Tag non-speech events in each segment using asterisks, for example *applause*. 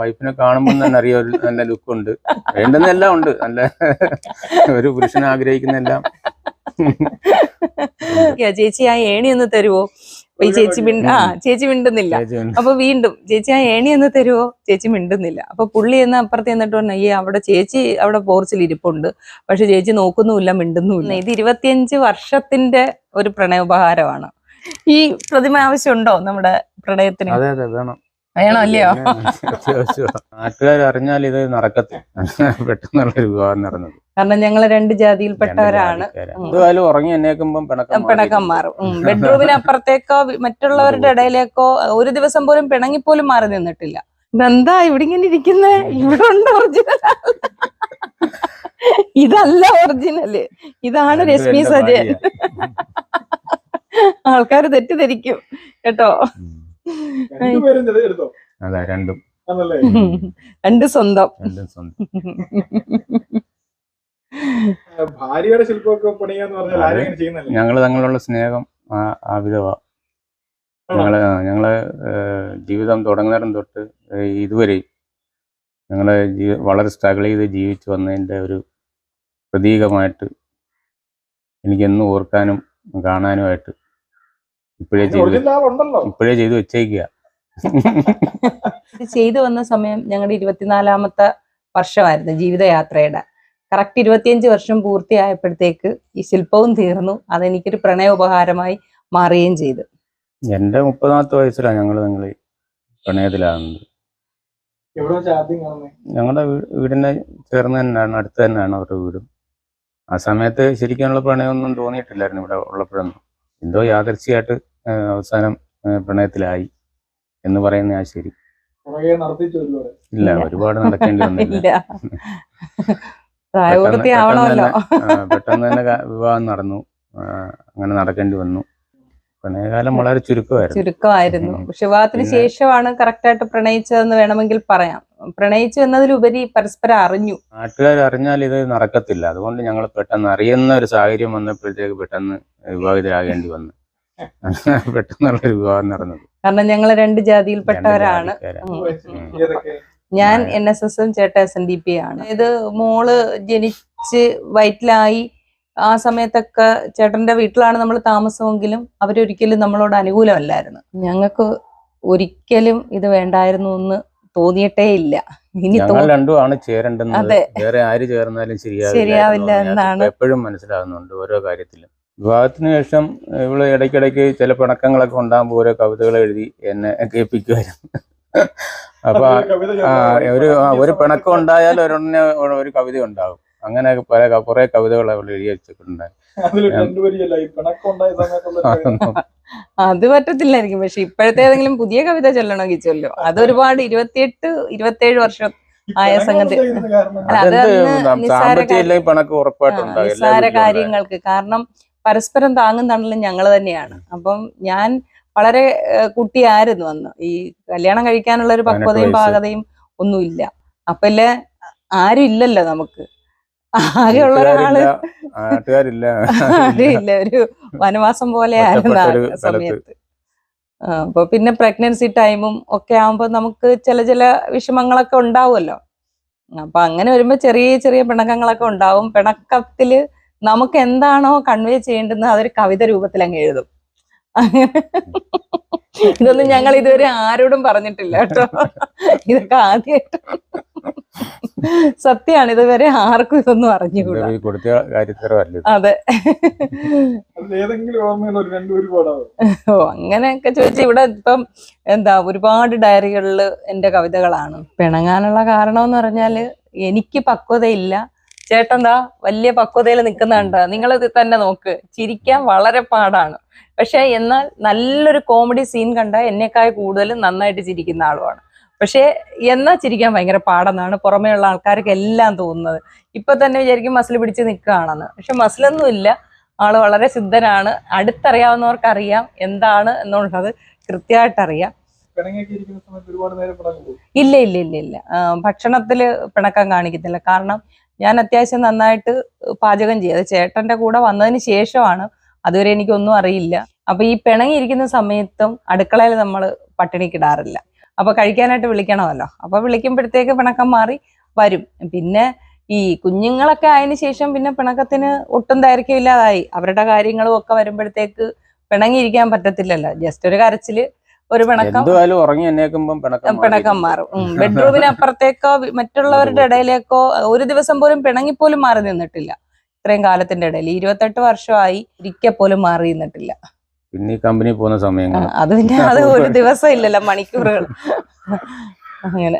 വൈഫിനെ കാണുമ്പോൾ തന്നെ അറിയാം ഒരു നല്ല ലുക്കുണ്ട്. വേണ്ടെന്നെല്ലാം ഉണ്ട്. നല്ല ഒരു പുരുഷൻ ആഗ്രഹിക്കുന്ന എല്ലാം *laughs* ചേച്ചി ആ ഏണി ഒന്ന് തരുവോ? ഈ ചേച്ചി മിണ്ട ആ ചേച്ചി മിണ്ടുന്നില്ല. അപ്പൊ വീണ്ടും ചേച്ചി ആ ഏണി ഒന്ന് തരുവോ? ചേച്ചി മിണ്ടുന്നില്ല. അപ്പൊ പുള്ളി എന്ന അപ്പുറത്ത് എന്നിട്ട് പറഞ്ഞു ഈ അവിടെ ചേച്ചി അവിടെ പോർച്ചിൽ ഇരിപ്പുണ്ട്. പക്ഷെ ചേച്ചി നോക്കുന്നുമില്ല മിണ്ടുന്നുമില്ല. ഇത് ഇരുപത്തിയഞ്ച് വർഷത്തിന്റെ ഒരു പ്രണയോപഹാരമാണ്. ഈ പ്രതിമ ആവശ്യമുണ്ടോ നമ്മുടെ പ്രണയത്തിന്? അതെ അതെ വേണം. വേണോ അല്ലയോ? നാട്ടുകാർ അറിഞ്ഞാൽ ഇത് നടക്കത്തില്ല. പെട്ടെന്നുള്ള ഒരു വിവാഹം നടന്നത്. കാരണം ഞങ്ങൾ രണ്ട് ജാതിയിൽപ്പെട്ടവരാണ്. എന്തായാലും ഉറങ്ങി എന്നേക്കുമ്പം പിണക്കം പിണക്കം മാറും. ബെഡ്റൂമിന് അപ്പുറത്തേക്കോ മറ്റുള്ളവരുടെ ഇടയിലേക്കോ ഒരു ദിവസം പോലും പിണങ്ങി പോലും മാറി നിന്നിട്ടില്ല. ഇതെന്താ ഇവിടെ ഇങ്ങനെ ഇരിക്കുന്നേ? ഇവിടെ ഉണ്ട് ഒറിജിനൽ ഇതല്ല ഒറിജിനൽ ഇതാണ് രശ്മി സജയൻ. ആൾക്കാർ തെറ്റിദ്ധരിക്കും. കേട്ടോ? അതെ രണ്ടും. *laughs* രണ്ട് സ്വന്തം. രണ്ടും സ്വന്തം. ആ, ഭാര്യയുടെ ശില്പമൊക്കെ പണിയാന്ന് പറഞ്ഞാൽ ആരും അങ്ങനെ ചെയ്യുന്നല്ലേ ഞങ്ങൾ തങ്ങളുള്ള സ്നേഹം ആ- വിധവാ ഞങ്ങൾ ഞങ്ങൾ ജീവിതം തുടങ്ങുന്നേരം തൊട്ട് ഇതുവരെ ഞങ്ങൾ വളരെ സ്ട്രഗിൾ ചെയ്ത് ജീവിച്ചു വന്നതിന്റെ ഒരു പ്രതീകമായിട്ട് എനിക്കെന്നും ഓർക്കാനും കാണാനുമായിട്ട് ഇപ്പോഴേ ചെയ്തു ഇപ്പോഴേ ചെയ്തു വെച്ചേക്കുക ഇത് ചെയ്തു വന്ന സമയം ഞങ്ങളുടെ ഇരുപത്തിനാലാമത്തെ വർഷമായിരുന്നു ജീവിതയാത്രയുടെ. കറക്റ്റ് ഇരുപത്തിയഞ്ച് വർഷം പൂർത്തിയായപ്പോഴത്തേക്ക് ഈ ശില്പവും തീർന്നു. അതെനിക്കൊരു പ്രണയ ഉപഹാരമായി മാറുകയും ചെയ്തു. എന്റെ മുപ്പതാമത്തെ വയസ്സിലാണ് ഞങ്ങൾ നിങ്ങൾ പ്രണയത്തിലാകുന്നത്. ഞങ്ങളുടെ വീടിനെ വീടിന്റെ ചേർന്ന് തന്നെയാണ് അടുത്ത് തന്നെയാണ് അവരുടെ വീടും. ആ സമയത്ത് ശരിക്കുള്ള പ്രണയമൊന്നും തോന്നിയിട്ടില്ലായിരുന്നു ഇവിടെ ഉള്ളപ്പോഴൊന്നും. എന്തോ യാദർച്ഛയായിട്ട് അവസാനം പ്രണയത്തിലായി എന്ന് പറയുന്ന ആ ശരി. ഇല്ല. ഒരുപാട് നടക്കേണ്ടി വന്നില്ല. പെട്ടെന്ന് തന്നെ വിവാഹം നടന്നു. അങ്ങനെ നടക്കേണ്ടി വന്നു. പ്രണയകാലം വളരെ ചുരുക്കമായിരുന്നു. ചുരുക്കമായിരുന്നു. വിവാഹത്തിന് ശേഷമാണ് കറക്റ്റായിട്ട് പ്രണയിച്ചതെന്ന് വേണമെങ്കിൽ പറയാം. പ്രണയിച്ചു എന്നതിലുപരി പരസ്പരം അറിഞ്ഞു. നാട്ടുകാർ അറിഞ്ഞാൽ ഇത് നടക്കത്തില്ല. അതുകൊണ്ട് ഞങ്ങൾ പെട്ടെന്ന് അറിയുന്ന ഒരു സാഹചര്യം വന്നപ്പോഴത്തേക്ക് പെട്ടെന്ന് വിവാഹിതരാകേണ്ടി വന്നു. *laughs* പെട്ടെന്നുള്ള ഒരു വിവാഹം നടന്നത്. കാരണം ഞങ്ങൾ രണ്ട് ജാതിയിൽപ്പെട്ടവരാണ്. ഞാൻ. എൻ എസ് എസും ചേട്ട എസ് എൻ ഡി പി ആണ്. ഇത് മോൾ ജനിച്ച് വയറ്റിലായി. ആ സമയത്തൊക്കെ ചേട്ടന്റെ വീട്ടിലാണ് നമ്മൾ താമസമെങ്കിലും അവരൊരിക്കലും നമ്മളോട് അനുകൂലമല്ലായിരുന്നു. ഞങ്ങൾക്ക് ഒരിക്കലും ഇത് വേണ്ടായിരുന്നു എന്ന് തോന്നിയിട്ടേ ഇല്ല. ഇനി രണ്ടുമാണ് ചേരേണ്ടുന്നത് അതെ. വേറെ ആര് ചേർന്നാലും ശരിയാവില്ല ശരിയാവില്ല എന്ന് എന്നാണ്. എപ്പോഴും മനസ്സിലാകുന്നുണ്ട് ഓരോ കാര്യത്തിലും. വിവാഹത്തിന് ശേഷം ഇവൾ ഇടയ്ക്കിടയ്ക്ക് ചില പിണക്കങ്ങളൊക്കെ ഉണ്ടാകുമ്പോൾ ഓരോ കവിതകൾ എഴുതി എന്നെ കേൾപ്പിക്കുമായിരുന്നു അപ്പൊ ഒരു ഒരു പിണക്കം ഉണ്ടായാൽ ഒരെണ്ണ ഒരു കവിത ഉണ്ടാകും. അങ്ങനെ പല കുറെ കവിതകൾ അവൾ എഴുതി വെച്ചിട്ടുണ്ട്. അത് പറ്റത്തില്ലായിരിക്കും. പക്ഷെ ഇപ്പോഴത്തെ ഏതെങ്കിലും പുതിയ കവിത ചൊല്ലണമെങ്കിൽ ചൊല്ലോ അത് ഒരുപാട് ഇരുപത്തിയെട്ട് ഇരുപത്തിയേഴ് വർഷം ആയ സംഗതി. നിസ്സാര കാര്യങ്ങൾക്ക്. കാരണം പരസ്പരം താങ്ങും തണലും ഞങ്ങൾ തന്നെയാണ്. അപ്പം ഞാൻ വളരെ കുട്ടിയായിരുന്നു അന്ന്. ഈ കല്യാണം കഴിക്കാനുള്ള ഒരു പക്വതയും. പാകതയും ഒന്നുമില്ല. അപ്പല്ലേ ആരും ഇല്ലല്ലോ നമുക്ക്. ആകെയുള്ള ഒരാൾ നാട്ടുകാരില്ല. ഇല്ല ഒരു വനവാസം പോലെ ആയിരുന്നു ആ സമയത്ത്. അപ്പൊ പിന്നെ പ്രഗ്നൻസി ടൈമും ഒക്കെ ആവുമ്പോ നമുക്ക് ചില ചില വിഷമങ്ങളൊക്കെ ഉണ്ടാവുമല്ലോ. അപ്പൊ അങ്ങനെ വരുമ്പോ ചെറിയ ചെറിയ പിണക്കങ്ങളൊക്കെ ഉണ്ടാവും. പിണക്കത്തിൽ നമുക്ക് എന്താണോ കൺവേ ചെയ്യേണ്ടത് അതൊരു കവിത രൂപത്തിൽ അങ്ങ് എഴുതും. ഇതൊന്നും ഞങ്ങൾ ഇതുവരെ ആരോടും പറഞ്ഞിട്ടില്ല കേട്ടോ. ഇതൊക്കെ ആദ്യമായിട്ട് സത്യമാണ് ഇതുവരെ ആർക്കും ഇതൊന്നും അറിഞ്ഞുകൂടാ. അതെ. ഓ അങ്ങനെയൊക്കെ ചോദിച്ചു ഇവിടെ ഇപ്പം എന്താ ഒരുപാട് ഡയറികളിൽ എന്റെ കവിതകളാണ്. പിണങ്ങാനുള്ള കാരണം എന്ന് പറഞ്ഞാൽ എനിക്ക് പക്വതയില്ല. ചേട്ടന്താ ദാ വലിയ പക്വതയിൽ നിൽക്കുന്നുണ്ട് നിങ്ങൾ ഇത് തന്നെ നോക്ക്. ചിരിക്കാൻ വളരെ പാടാണ്. പക്ഷെ എന്നാൽ നല്ലൊരു കോമഡി സീൻ കണ്ട എന്നെക്കാൾ കൂടുതൽ നന്നായിട്ട് ചിരിക്കുന്ന ആളുമാണ്. പക്ഷേ എന്നാ ചിരിക്കാൻ ഭയങ്കര പാടെന്നാണ് പുറമേയുള്ള ആൾക്കാർക്ക് എല്ലാം തോന്നുന്നത്. ഇപ്പൊ തന്നെ വിചാരിക്കും മസിൽ പിടിച്ച് നിൽക്കുകയാണെന്ന്. പക്ഷെ മസിലൊന്നുമില്ല. ആൾ വളരെ സിദ്ധനാണ്. അടുത്തറിയാവുന്നവർക്ക് അറിയാം എന്താണ് എന്നുള്ളത് കൃത്യമായിട്ട് അറിയാം ഇല്ല ഇല്ല ഇല്ല ഇല്ല. ഭക്ഷണത്തിൽ ഭക്ഷണത്തിൽ പിണക്കം കാണിക്കത്തില്ല. കാരണം ഞാൻ അത്യാവശ്യം നന്നായിട്ട് പാചകം ചെയ്യും. ചേട്ടന്റെ കൂടെ വന്നതിന് ശേഷമാണ്. അതുവരെ എനിക്കൊന്നും അറിയില്ല. അപ്പൊ ഈ പിണങ്ങിയിരിക്കുന്ന സമയത്തും അടുക്കളയിൽ നമ്മൾ പട്ടിണിക്കിടാറില്ല. അപ്പൊ കഴിക്കാനായിട്ട് വിളിക്കണമല്ലോ. അപ്പൊ വിളിക്കുമ്പോഴത്തേക്ക് പിണക്കം മാറി വരും. പിന്നെ ഈ കുഞ്ഞുങ്ങളൊക്കെ ആയതിനു ശേഷം പിന്നെ പിണക്കത്തിന് ഒട്ടും ദൈർഘ്യം ഇല്ലാതായി അവരുടെ കാര്യങ്ങളും ഒക്കെ വരുമ്പോഴത്തേക്ക് പിണങ്ങിയിരിക്കാൻ പറ്റത്തില്ലല്ലോ. ജസ്റ്റ് ഒരു കരച്ചിൽ ഒരു പിണക്കം. പിണക്കം മാറും. ബെഡ്റൂമിനപ്പുറത്തേക്കോ മറ്റുള്ളവരുടെ ഇടയിലേക്കോ ഒരു ദിവസം പോലും പിണങ്ങിപ്പോലും മാറി നിന്നിട്ടില്ല. ഇത്രയും കാലത്തിന്റെ ഇടയിൽ. ഇരുപത്തെട്ട് വർഷമായി ഒരിക്കൽ പോലും മാറി നിന്നിട്ടില്ല. പിന്നെ ഈ കമ്പനി പോകുന്ന സമയങ്ങൾ അത് പിന്നെ അത് ഒരു ദിവസം ഇല്ലല്ലോ മണിക്കൂറുകൾ. അങ്ങനെ.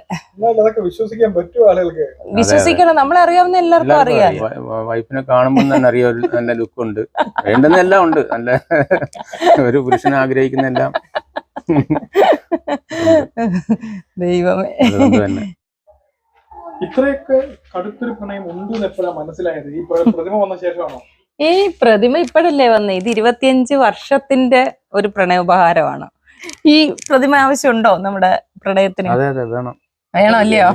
വിശ്വസിക്കാൻ പറ്റും ആളുകൾക്ക്? വിശ്വസിക്കണം നമ്മളെ അറിയാവുന്ന എല്ലാവർക്കും അറിയാം. വൈഫിനെ കാണുമ്പോൾ തന്നെ അറിയാം നല്ല ലുക്ക് ഉണ്ട് വേണ്ടുന്ന എല്ലാം ഉണ്ട്. നല്ല ഒരു പുരുഷനെ ആഗ്രഹിക്കുന്ന എല്ലാം ദൈവമേ ഇത്രയൊക്കെ കടുത്തൊരു പ്രണയം ഉണ്ടെന്ന് എപ്പോഴാണ് മനസ്സിലായത്? ഈ പ്ര- പ്രതിമ വന്ന ശേഷമാണോ? ഈ പ്രതിമ ഇപ്പോഴല്ലേ വന്നേ? ഇത് ഇരുപത്തിയഞ്ച് വർഷത്തിന്റെ ഒരു പ്രണയോപഹാരമാണ്. ഈ പ്രതിമ ആവശ്യമുണ്ടോ നമ്മുടെ പ്രണയത്തിന്? അതെ അതെ വേണം. വേണോ അല്ലയോ?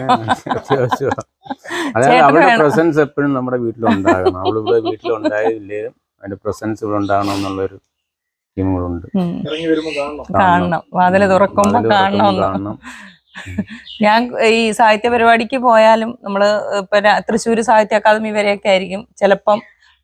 അതായത് അവളുടെ പ്രസൻസ് എപ്പോഴും നമ്മുടെ വീട്ടിലുണ്ടാകണം. അവൾ ഇവിടെ വീട്ടിലുണ്ടായില്ലേലും അതിന്റെ പ്രസൻസ് ഇവിടെ ഉണ്ടാകണം എന്നുള്ളൊരു ടീമുകളുണ്ട് ഇറങ്ങി വരുമ്പോൾ കാണണം. കാണണം. വാതിൽ തുറക്കുമ്പോ കാണണം. ഞാൻ ഈ സാഹിത്യ പരിപാടിക്ക് പോയാലും നമ്മൾ ഇപ്പൊ ര- തൃശ്ശൂര് സാഹിത്യ അക്കാദമി വരെയൊക്കെ ആയിരിക്കും. ചിലപ്പം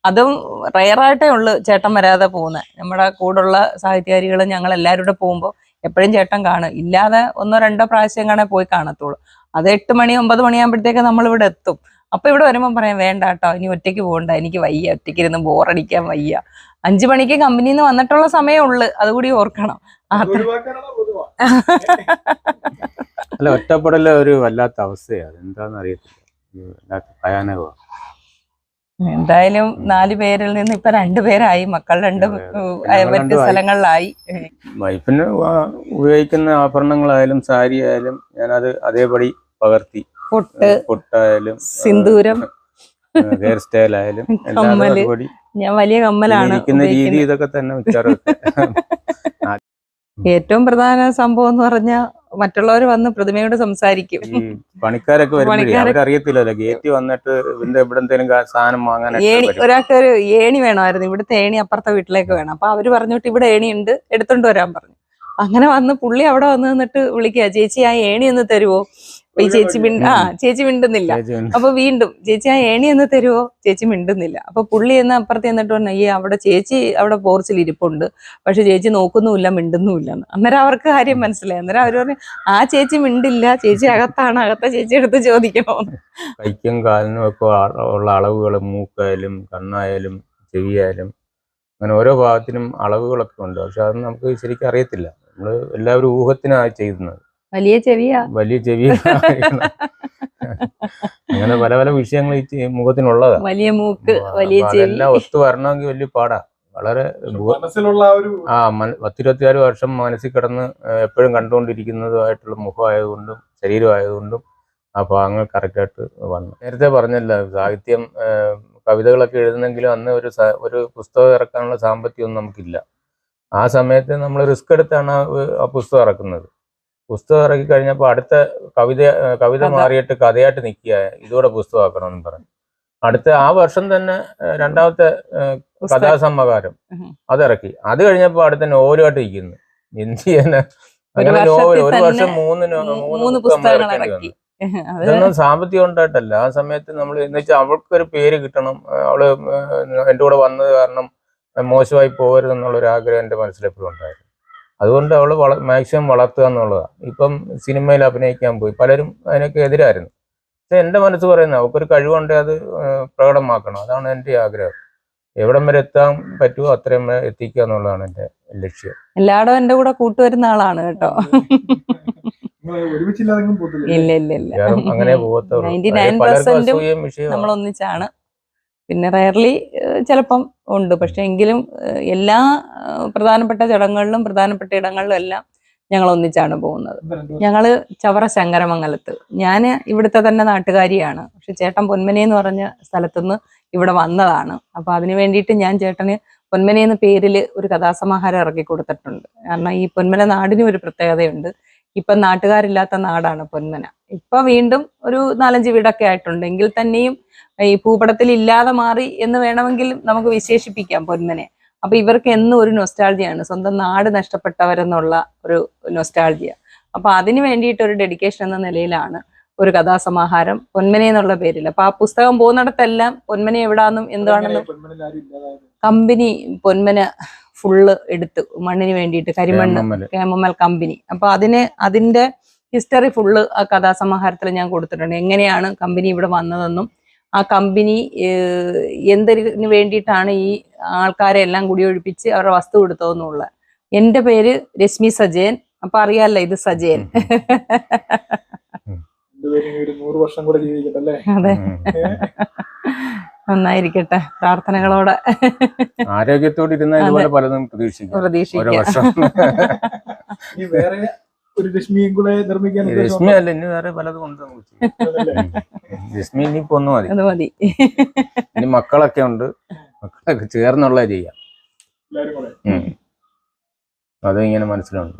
അതും റയറായിട്ടേ ഉള്ളു ചേട്ടൻ വരാതെ പോകുന്നത് നമ്മുടെ കൂടുള്ള സാഹിത്യകാരികൾ ഞങ്ങൾ എല്ലാവരും കൂടെ പോകുമ്പോൾ എപ്പോഴും ചേട്ടൻ കാണും. ഇല്ലാതെ ഒന്നോ രണ്ടോ പ്രാവശ്യം കാണാൻ പോയി കാണത്തുള്ളൂ. അത് എട്ട് മണി ഒമ്പത് മണിയാകുമ്പോഴത്തേക്ക് നമ്മൾ ഇവിടെ എത്തും. അപ്പൊ ഇവിടെ വരുമ്പോൾ പറയാം വേണ്ട കേട്ടോ ഇനി ഒറ്റയ്ക്ക് പോകണ്ട. എനിക്ക് വയ്യ ഒറ്റയ്ക്ക് ഇരുന്ന് ബോറടിക്കാൻ വയ്യ. അഞ്ചു മണിക്ക് കമ്പനിയിൽ നിന്ന് വന്നിട്ടുള്ള സമയമേ ഉള്ളു. അതുകൂടി ഓർക്കണം. അല്ല ഒറ്റപ്പെടൽ ഒരു വല്ലാത്ത അവസ്ഥയാണ് എന്താണെന്ന് അറിയത്തില്ല ഭയാനകമാണ്. എന്തായാലും നാല് പേരിൽ നിന്ന് ഇപ്പൊ രണ്ടുപേരായി മക്കൾ രണ്ടും മറ്റു സ്ഥലങ്ങളിലായി. വൈഫിന് ഉപയോഗിക്കുന്ന ആഭരണങ്ങളായാലും സാരി ആയാലും ഞാനത് അതേപടി പകർത്തി. പൊട്ട് പൊട്ടായാലും സിന്ദൂരം ഹെയർ സ്റ്റൈൽ ആയാലും. *laughs* ഞാൻ വലിയ കമ്മലാണ് രീതി ഇതൊക്കെ തന്നെ *laughs* ഏറ്റവും പ്രധാന സംഭവം എന്ന് പറഞ്ഞാൽ മറ്റുള്ളവർ വന്ന് പ്രതിമയോട് സംസാരിക്കും. പണിക്കാരൊക്കെ അവരറിയത്തില്ലല്ലോ ഗേറ്റ് വന്നിട്ട് ഇതിന്റെ കാ- സാധനം വരും. ഒരാൾക്ക് ഒരു ഏണി വേണമായിരുന്നു. ഇവിടുത്തെ ഏണി അപ്പുറത്തെ വീട്ടിലേക്ക് വേണം. അപ്പൊ അവർ പറഞ്ഞിട്ട് ഇവിടെ ഏണി ഉണ്ട് എടുത്തോണ്ട് വരാൻ പറഞ്ഞു. അങ്ങനെ വന്ന് പുള്ളി അവിടെ വന്ന് നിന്നിട്ട് വിളിക്കുക ചേച്ചി ആ ഏണി ഒന്ന് തരുവോ? അപ്പൊ ഈ ചേച്ചി മിണ്ട ആ ചേച്ചി മിണ്ടുന്നില്ല. അപ്പൊ വീണ്ടും ചേച്ചി ആ ഏണി ഒന്ന് തരുവോ? ചേച്ചി മിണ്ടുന്നില്ല. അപ്പൊ പുള്ളി എന്ന് അപ്പുറത്ത് എന്നിട്ട് പറഞ്ഞു ഈ അവിടെ ചേച്ചി അവിടെ പോർച്ചിൽ ഇരിപ്പുണ്ട്. പക്ഷെ ചേച്ചി നോക്കുന്നുമില്ല മിണ്ടുന്നുമില്ല എന്ന് അന്നേരം അവർക്ക് കാര്യം മനസ്സിലായി. അന്നേരം അവർ പറഞ്ഞു ആ ചേച്ചി മിണ്ടില്ല. ചേച്ചി അകത്താണ്. അകത്തെ ചേച്ചി എടുത്ത് ചോദിക്കണോ കൈക്കും കാലിനും ഒക്കെ ഉള്ള അളവുകൾ മൂക്കായാലും കണ്ണായാലും ചെവിയായാലും അങ്ങനെ ഓരോ ഭാഗത്തിനും അളവുകളൊക്കെ ഉണ്ട്. പക്ഷെ അത് നമുക്ക് ശരിക്കും അറിയത്തില്ല. നമ്മൾ എല്ലാവരും ഊഹത്തിനാണ് ചെയ്യുന്നത് വലിയ ചെവിയാ. വലിയ ചെവി അങ്ങനെ പല പല വിഷയങ്ങൾ ഈ മുഖത്തിനുള്ളത്. വലിയ മൂക്ക് വലിയ അതെല്ലാം ഒത്തു വരണമെങ്കിൽ വലിയ പാടാ. വളരെ മനസ്സിലുള്ള ആ ഒരു ആ പത്തിരുപത്തിയാറ് വർഷം മനസ്സിൽ കിടന്ന് എപ്പോഴും കണ്ടുകൊണ്ടിരിക്കുന്നതുമായിട്ടുള്ള മുഖമായതുകൊണ്ടും ശരീരമായതുകൊണ്ടും ആ ഭാഗങ്ങൾ കറക്റ്റായിട്ട് വന്നു. നേരത്തെ പറഞ്ഞല്ലോ സാഹിത്യം കവിതകളൊക്കെ എഴുതുന്നെങ്കിലും അന്ന് ഒരു ഒരു പുസ്തകം ഇറക്കാനുള്ള സാമ്പത്തികമൊന്നും നമുക്കില്ല. ആ സമയത്ത് നമ്മൾ റിസ്ക് എടുത്താണ് ആ പുസ്തകം ഇറക്കുന്നത്. പുസ്തകം ഇറക്കി കഴിഞ്ഞപ്പോൾ അടുത്ത കവിത കവിത മാറിയിട്ട് കഥയായിട്ട് നിൽക്കുക ഇതോടെ പുസ്തകമാക്കണമെന്ന് പറഞ്ഞു. അടുത്ത ആ വർഷം തന്നെ രണ്ടാമത്തെ കഥാസമ്മകാരം. അതിറക്കി. അത് കഴിഞ്ഞപ്പോ അടുത്ത നോവലുമായിട്ട് ഇരിക്കുന്നു എന്ത് അങ്ങനെ നോവൽ ഒരു വർഷം മൂന്ന് മൂന്ന് പുസ്തകങ്ങൾ ഇതൊന്നും സാമ്പത്തികം ഉണ്ടായിട്ടല്ല. ആ സമയത്ത് നമ്മൾ എന്ന് വെച്ചാൽ അവൾക്കൊരു പേര് കിട്ടണം. അവൾ എന്റെ എന്റെ കൂടെ വന്നത് കാരണം മോശമായി പോകരുതെന്നുള്ളൊരു ആഗ്രഹം എന്റെ മനസ്സിലെപ്പോഴും ഉണ്ടായിരുന്നു. അതുകൊണ്ട് അവൾ വള മാക്സിമം വളർത്തുക എന്നുള്ളതാണ്. ഇപ്പം സിനിമയിൽ അഭിനയിക്കാൻ പോയി പലരും അതിനൊക്കെ എതിരായിരുന്നു. പക്ഷെ എന്റെ മനസ്സ് പറയുന്നത് അവൾക്കൊരു കഴിവുണ്ട് അത് പ്രകടമാക്കണം. അതാണ് എന്റെ ആഗ്രഹം. എവിടം വരെ എത്താൻ പറ്റുമോ അത്രയും വരെ എത്തിക്കുക എന്നുള്ളതാണ് എന്റെ ലക്ഷ്യം. എല്ലായിടും എന്റെ കൂടെ കൂട്ടുവരുന്ന ആളാണ് കേട്ടോ. ഇല്ല ഇല്ല ഇല്ല. അങ്ങനെ പോകത്തുള്ളൂ 99% *laughs* പിന്നെ റയർലി ചിലപ്പം ഉണ്ട്. പക്ഷെ എങ്കിലും എല്ലാ പ്രധാനപ്പെട്ട ചടങ്ങുകളിലും പ്രധാനപ്പെട്ട ഇടങ്ങളിലും എല്ലാം ഞങ്ങൾ ഒന്നിച്ചാണ് പോകുന്നത്. ഞങ്ങൾ ചവറ ശങ്കരമംഗലത്ത്. ഞാൻ ഇവിടുത്തെ തന്നെ നാട്ടുകാരിയാണ്. പക്ഷെ ചേട്ടൻ പൊന്മനെ എന്ന് പറഞ്ഞ സ്ഥലത്തുനിന്ന് ഇവിടെ വന്നതാണ്. അപ്പൊ അതിനു വേണ്ടിയിട്ട് ഞാൻ ചേട്ടന് പൊന്മനെ എന്ന പേരിൽ ഒരു കഥാസമാഹാരം ഇറക്കി കൊടുത്തിട്ടുണ്ട്. കാരണം ഈ പൊന്മന നാടിനും ഒരു പ്രത്യേകതയുണ്ട്. ഇപ്പം നാട്ടുകാരില്ലാത്ത നാടാണ് പൊന്മന ഇപ്പൊ വീണ്ടും ഒരു നാലഞ്ച് വീടൊക്കെ ആയിട്ടുണ്ട്. എങ്കിൽ തന്നെയും ഈ ഭൂപടത്തിൽ ഇല്ലാതെ മാറി എന്ന് വേണമെങ്കിൽ നമുക്ക് വിശേഷിപ്പിക്കാം പൊന്മനെ അപ്പൊ ഇവർക്ക് എന്നും ഒരു നൊസ്റ്റാൾജിയാണ് സ്വന്തം നാട് നഷ്ടപ്പെട്ടവരെന്നുള്ള ഒരു നൊസ്റ്റാൾജിയ അപ്പൊ അതിന് വേണ്ടിയിട്ട് ഒരു ഡെഡിക്കേഷൻ എന്ന നിലയിലാണ് ഒരു കഥാസമാഹാരം പൊന്മന എന്നുള്ള പേരിൽ. അപ്പൊ ആ പുസ്തകം പോകുന്നിടത്തെല്ലാം പൊന്മന എവിടാന്നും എന്താണെന്നും കമ്പനി പൊന്മന ഫുള്ള് എടുത്ത് മണ്ണിന് വേണ്ടിയിട്ട് കരിമണ്ണ് കേമമൽ കമ്പനി. അപ്പൊ അതിന് അതിന്റെ ഹിസ്റ്ററി ഫുള്ള് ആ കഥാസമാഹാരത്തിൽ ഞാൻ കൊടുത്തിട്ടുണ്ട്. എങ്ങനെയാണ് കമ്പനി ഇവിടെ വന്നതെന്നും ആ കമ്പനി എന്തിനു വേണ്ടിയിട്ടാണ് ഈ ആൾക്കാരെ എല്ലാം കുടിയൊഴിപ്പിച്ച് അവരുടെ വസ്തു കൊടുത്തതെന്നുള്ള. എന്റെ പേര് രശ്മി സജയൻ. അപ്പൊ അറിയാലോ ഇത് സജയൻ. അതെ. നന്നായിരിക്കട്ടെ പ്രാർത്ഥനകളോടെ. ആരോഗ്യത്തോടെ ഇരുന്ന ഇതുപോലെ പലതും പ്രതീക്ഷിക്കും. ഒരു രശ്മിയും കൂടെ നിർമ്മിക്കാൻ രശ്മി അല്ല ഇനി വേറെ പലതും ഉണ്ട്? രശ്മി ഒന്നും മതി അത് മതി. ഇനി മക്കളൊക്കെ ഉണ്ട്. മക്കളൊക്കെ ചേർന്നുള്ള ചെയ്യാം. എല്ലാരും കൂടെ. ഉം. അതും ഇങ്ങനെ മനസ്സിലുണ്ട്.